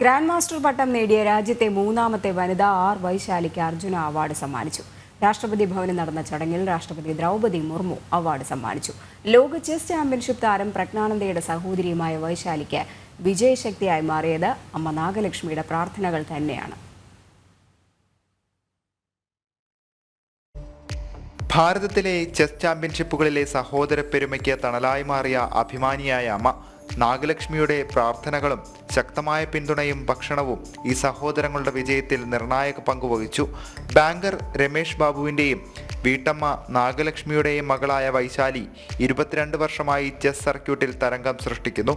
Grand master പട്ടം നേടിയ രാജ്യത്തെ മൂന്നാമത്തെ വനിത ആർ വൈശാലിക്ക് അർജുന അവാർഡ് സമ്മാനിച്ചു. രാഷ്ട്രപതി ഭവനിൽ നടന്ന ചടങ്ങിൽ രാഷ്ട്രപതി ദ്രൗപദി മുർമു അവാർഡ് സമ്മാനിച്ചു. ലോക ചെസ് ചാമ്പ്യൻഷിപ്പ് താരം പ്രജ്ഞാനന്ദയുടെ സഹോദരിയുമായ വൈശാലിക്ക് വിജയശക്തിയായി മാറിയത് അമ്മ നാഗലക്ഷ്മിയുടെ പ്രാർത്ഥനകൾ തന്നെയാണ്. ഭാരതത്തിലെ ചെസ് ചാമ്പ്യൻഷിപ്പുകളിലെ സഹോദര പെരുമയ്ക്ക് തണലായി മാറിയ അഭിമാനിയായ അമ്മ നാഗലക്ഷ്മിയുടെ പ്രാർത്ഥനകളും ശക്തമായ പിന്തുണയും ഭക്ഷണവും ഈ സഹോദരങ്ങളുടെ വിജയത്തിൽ നിർണായക പങ്കുവഹിച്ചു ബാങ്കർ രമേഷ് ബാബുവിന്റെയും വീട്ടമ്മ നാഗലക്ഷ്മിയുടെയും മകളായ വൈശാലി ഇരുപത്തിരണ്ട് വർഷമായി ചെസ് സർക്യൂട്ടിൽ തരംഗം സൃഷ്ടിക്കുന്നു.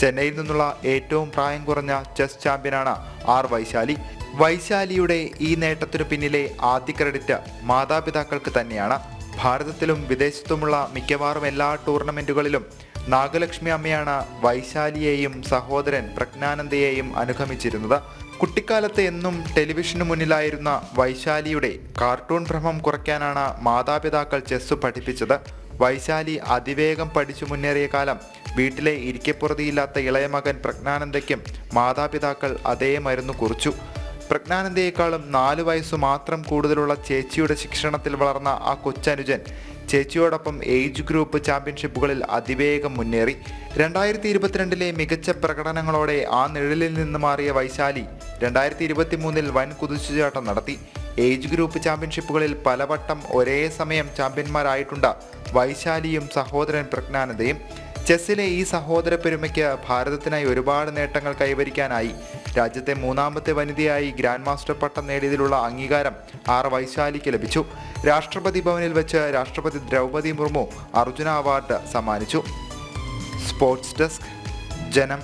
ചെന്നൈയിൽ നിന്നുള്ള ഏറ്റവും പ്രായം കുറഞ്ഞ ചെസ് ചാമ്പ്യനാണ് ആർ വൈശാലി. വൈശാലിയുടെ ഈ നേട്ടത്തിനു പിന്നിലെ ആദ്യ ക്രെഡിറ്റ് മാതാപിതാക്കൾക്ക് തന്നെയാണ്. ഭാരതത്തിലും വിദേശത്തുമുള്ള മിക്കവാറും എല്ലാ ടൂർണമെന്റുകളിലും നാഗലക്ഷ്മി അമ്മയാണ് വൈശാലിയെയും സഹോദരൻ പ്രജ്ഞാനന്ദയെയും അനുഗമിച്ചിരുന്നത്. കുട്ടിക്കാലത്ത് എന്നും ടെലിവിഷന് മുന്നിലായിരുന്ന വൈശാലിയുടെ കാർട്ടൂൺ ഭ്രമം കുറയ്ക്കാനാണ് മാതാപിതാക്കൾ ചെസ് പഠിപ്പിച്ചത്. വൈശാലി അതിവേഗം പഠിച്ചു മുന്നേറിയ കാലം വീട്ടിലെ ഇരിക്കപ്പുറതിയില്ലാത്ത ഇളയ മകൻ പ്രജ്ഞാനന്ദയ്ക്കും മാതാപിതാക്കൾ അതേ മരുന്ന് കുറിച്ചു. പ്രജ്ഞാനന്ദയെക്കാളും നാലു വയസ്സ് മാത്രം കൂടുതലുള്ള ചേച്ചിയുടെ ശിക്ഷണത്തിൽ വളർന്ന ആ കൊച്ചനുജൻ ചേച്ചിയോടൊപ്പം ഏജ് ഗ്രൂപ്പ് ചാമ്പ്യൻഷിപ്പുകളിൽ അതിവേഗം മുന്നേറി. രണ്ടായിരത്തി ഇരുപത്തിരണ്ടിലെ മികച്ച പ്രകടനങ്ങളോടെ ആ നിഴലിൽ നിന്ന് മാറിയ വൈശാലി രണ്ടായിരത്തി ഇരുപത്തി മൂന്നിൽ വൻ കുതിച്ചുചാട്ടം നടത്തി. ഏജ് ഗ്രൂപ്പ് ചാമ്പ്യൻഷിപ്പുകളിൽ പലവട്ടം ഒരേ സമയം ചാമ്പ്യന്മാരായിട്ടുണ്ട് വൈശാലിയും സഹോദരൻ പ്രജ്ഞാനന്ദയും. ചെസ്സിലെ ഈ സഹോദര പെരുമയ്ക്ക് ഭാരതത്തിനായി ഒരുപാട് നേട്ടങ്ങൾ കൈവരിക്കാനായി. രാജ്യത്തെ മൂന്നാമത്തെ വനിതയായി ഗ്രാൻഡ് മാസ്റ്റർ പട്ടം നേടിയതിലുള്ള അംഗീകാരം ആർ വൈശാലിക്ക് ലഭിച്ചു. രാഷ്ട്രപതി ഭവനിൽ വെച്ച് രാഷ്ട്രപതി ദ്രൗപതി മുർമു അർജുന അവാർഡ് സമ്മാനിച്ചു. Sports desk Janam